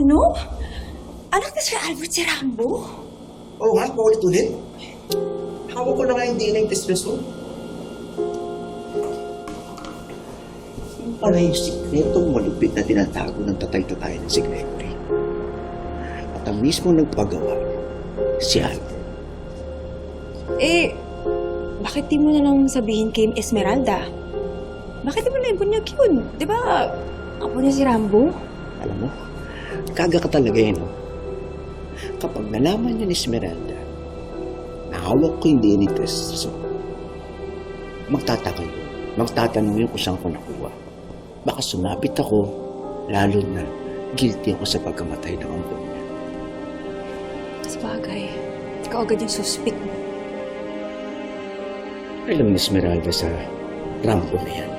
Ano? Anak ni Sir Albert si Rambo? Oo nga, paulit-ulit. Hawak ko na nga yung DNA test result. Yung pala yung sikretong malupit na tinatago ng tatay-tatay ng si Gregory. At ang mismo nagpagawa, si Albert. Eh, bakit di mo na lang sabihin kay Esmeralda? Bakit di mo na ibunyag yun? Di ba, apo niya si Rambo? Alam mo, kaga ka talaga yun. no? Kapag nalaman niya ni Esmeralda, nahawak ko yung DNA test result, magtataka yun. Magtatanong yun kung saan ko nakuha. Baka sumabit ako, lalo na guilty ako sa pagkamatay ng ampon niya. Sa bagay, ikaw agad yung suspect mo. Alam ni Esmeralda sa Rambo na yan.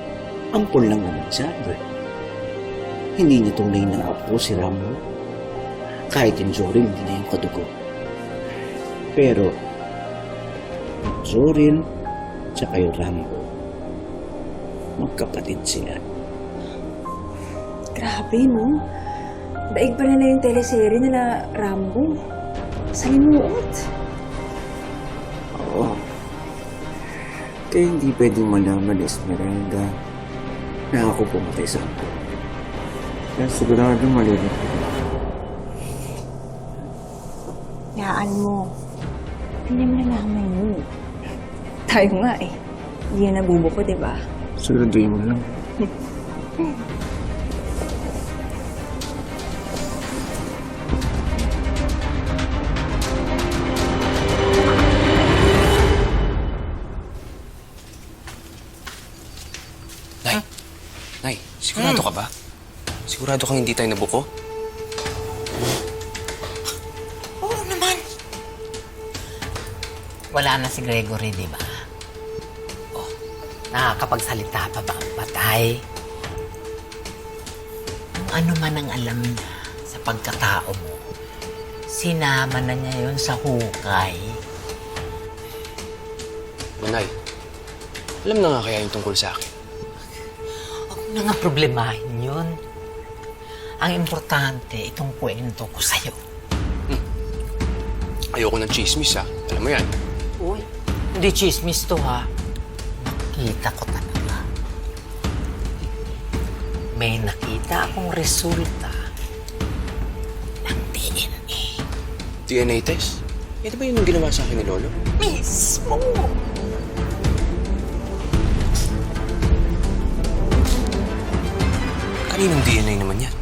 Ampon lang naman si Albert. Hindi niya tunay na apo si Rambo. Kahit yung Zorin, hindi na yung kadugo. Pero, Zorin, tsaka yung Rambo, magkapatid sila. Grabe, no? Daig pa nila yung teleserye nila Rambo. Salimuot. Oo. Kaya hindi pwedeng malaman ni Esmeralda na ako pumatay sa ampon. Kaya sigurado malilito. Yaan mo. Hindi mo nalaman yun. Tayo nga eh. Hindi yan nabubuko, di ba? Siguraduhin mo lang. Nay, Nay, sigurado ka ba? Sigurado kang hindi tayo nabuko? Oo naman. Wala na si Gregory, di ba? Oh, nakakapagsalita pa ba ang patay? Kung ano man ang alam niya sa pagkatao mo, sinama na niya yon sa hukay. Manay, alam na nga kaya yung tungkol sa akin. Huwag mo na nga problemahin yun. Ang importante, itong kwento ko sa'yo. Ayoko ng chismis ha. Alam mo yan. Uy, hindi chismis to ha. Nakita ko talaga. May nakita akong resulta ng DNA. DNA test. Ito ba yun yung ginawa sa akin ni Lolo? Mismo! Kaninong DNA naman yan?